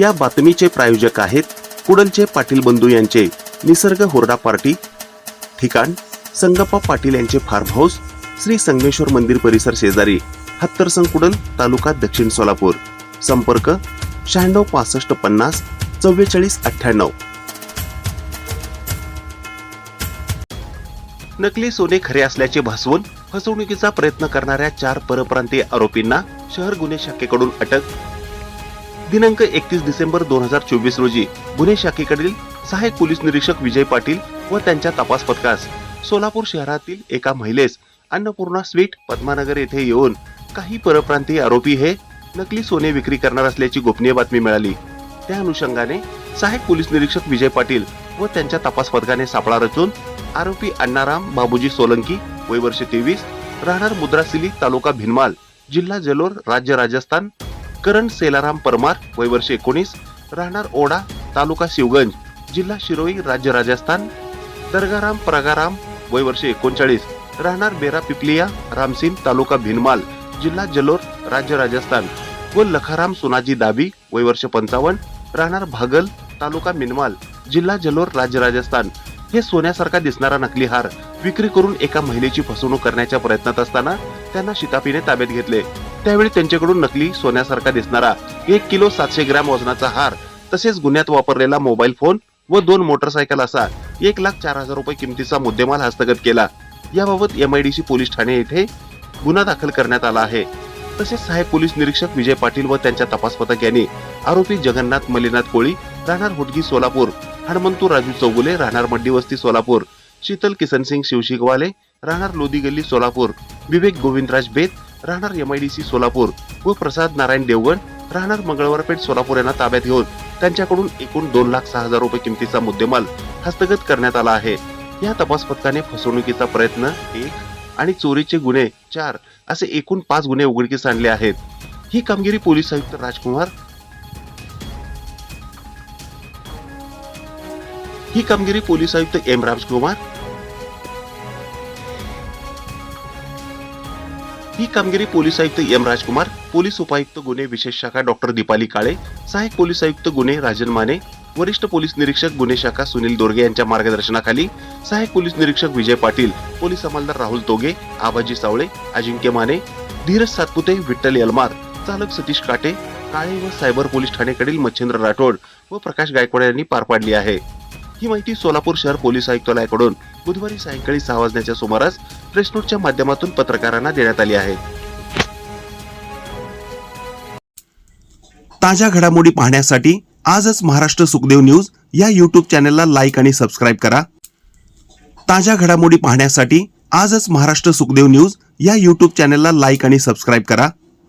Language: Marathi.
या बातमीचे प्रायोजक आहेत कुडलचे पाटील बंधू यांचे निसर्ग हुरडा पार्टी. ठिकाण संगप्पा पाटील यांचे फार्म हाऊस श्री संगमेश्वर मंदिर परिसर शेजारी हत्तरसंग कुडल तालुका दक्षिण सोलापूर. संपर्क शहाण्णव पासष्ट पन्नास चव्वेचाळीस अठ्ठ्याण्णव. नकली सोने खरे असल्याचे भासवून फसवणुकीचा प्रयत्न करणाऱ्या चार परप्रांतीय आरोपींना शहर गुन्हे शाखेकडून अटक दिनांक एकतीस डिसेंबर दोन हजार चोवीस रोजी गुन्हे शाखेकडील सहाय्यक पोलीस निरीक्षक विजय पाटील व त्यांच्या तपास पथकास सोलापूर शहरातील एका महिलेस अन्नपूर्णा स्वीट पद्मानगर येथे येऊन काही परप्रांतीय आरोपी हे नकली सोने विक्री करणार असल्याची गोपनीय बातमी मिळाली. त्या अनुषंगाने सहाय्यक पोलीस निरीक्षक विजय पाटील व त्यांच्या तपास पथकाने सापळा रचून आरोपी अण्णाराम बाबूजी सोलंकी वय वर्ष तेवीस राहणार मुद्रासिली तालुका भिनमाल जिल्हा जलोर राज्य राजस्थान करण सेलाराम परमार वय वर्ष एकोणीस राहणार ओढा तालुका शिवगंज जिल्हा शिरोई राज्य राजस्थान. दर्गाराम प्रगाराम वय वर्ष एकोणचाळीस राहणार बेरा पिपलिया रामसिंग तालुका भिनमाल जिल्हा जलोर राज्य राजस्थान. व लखाराम सोनाजी दाबी वय वर्ष पंचावन्न राहणार भागल तालुका मिनमाल जिल्हा जलोर राज्य राजस्थान. हे सोन्यासारखा दिसणारा नकली हार विक्री करून एका महिलेची फसवणूक करण्याच्या प्रयत्नात असताना त्यांना शितापीने ताब्यात घेतले. त्यावेळी त्यांच्याकडून नकली सोन्यासारखा दिसणारा एक किलो सातशे ग्रॅम वजनाचा हार तसेच गुन्ह्यात वापरलेला मोबाईल फोन व दोन मोटरसायकल असा एक लाख चार हजार रुपये किमतीचा मुद्देमाल हस्तगत केला. याबाबत एमआयडीसी पोलीस ठाणे येथे गुन्हा दाखल करण्यात आला आहे. तसेच सहाय्यक पोलीस निरीक्षक विजय पाटील व त्यांच्या तपास पथक यांनी आरोपी जगन्नाथ मल्लीनाथ कोळी राहणार होटगी सोलापूर हनुमंतू राजू चौगुले राहणार मड्डी वस्ती सोलापूर शीतल किसनसिंग शिवशिगवाले राहणार लोधी गल्ली सोलापूर विवेक गोविंदराज बेत राहणार एमआयडीसी सोलापूर. व प्रसाद नारायण देवगण राहणार मंगळवारपेठ सोलापूर यांना ताब्यात घेऊन त्यांच्याकडून एकूण दोन लाख सहा हजार रुपये किमतीचा मुद्देमाल हस्तगत करण्यात आला आहे. या तपास पथकाने फसवणुकीचा प्रयत्न एक आणि चोरीचे गुन्हे चार असे एकूण पाच गुन्हे उघडकीस आणले आहेत. ही कामगिरी पोलीस आयुक्त राजकुमार ही कामगिरी पोलीस आयुक्त एम राजकुमार ही कामगिरी पोलीस आयुक्त एम राजकुमार पोलीस उपायुक्त गुन्हे विशेष शाखा डॉक्टर दीपाली काळे सहाय्यक पोलीस आयुक्त गुन्हे राजन माने वरिष्ठ पोलीस निरीक्षक गुन्हे शाखा सुनील दोरगे यांच्या मार्गदर्शनाखाली सहाय्यक पोलीस निरीक्षक विजय पाटील पोलीस अंमलदार राहुल तोगे आबाजी सावळे अजिंक्य माने धीरज सातपुते विठ्ठल यलमार चालक सतीश काटे काळे व सायबर पोलीस ठाणेकडील मच्छिंद्र राठोड व प्रकाश गायकवाड यांनी पार पाडली आहे. ही माहिती सोलापूर शहर पोलीस आयुक्तालयाकडून बुधवारी सायंकाळी सहा वाजण्याच्या सुमारास प्रेस नोटच्या माध्यमातून पत्रकारांना देण्यात आली आहे. ताज्या घडामोडी पाहण्यासाठी आजच महाराष्ट्र सुखदेव न्यूज या यूट्यूब चॅनलला लाईक आणि सबस्क्राईब करा. ताज्या घडामोडी पाहण्यासाठी आजच महाराष्ट्र सुखदेव न्यूज या यूट्यूब चॅनलला लाईक आणि सबस्क्राईब करा.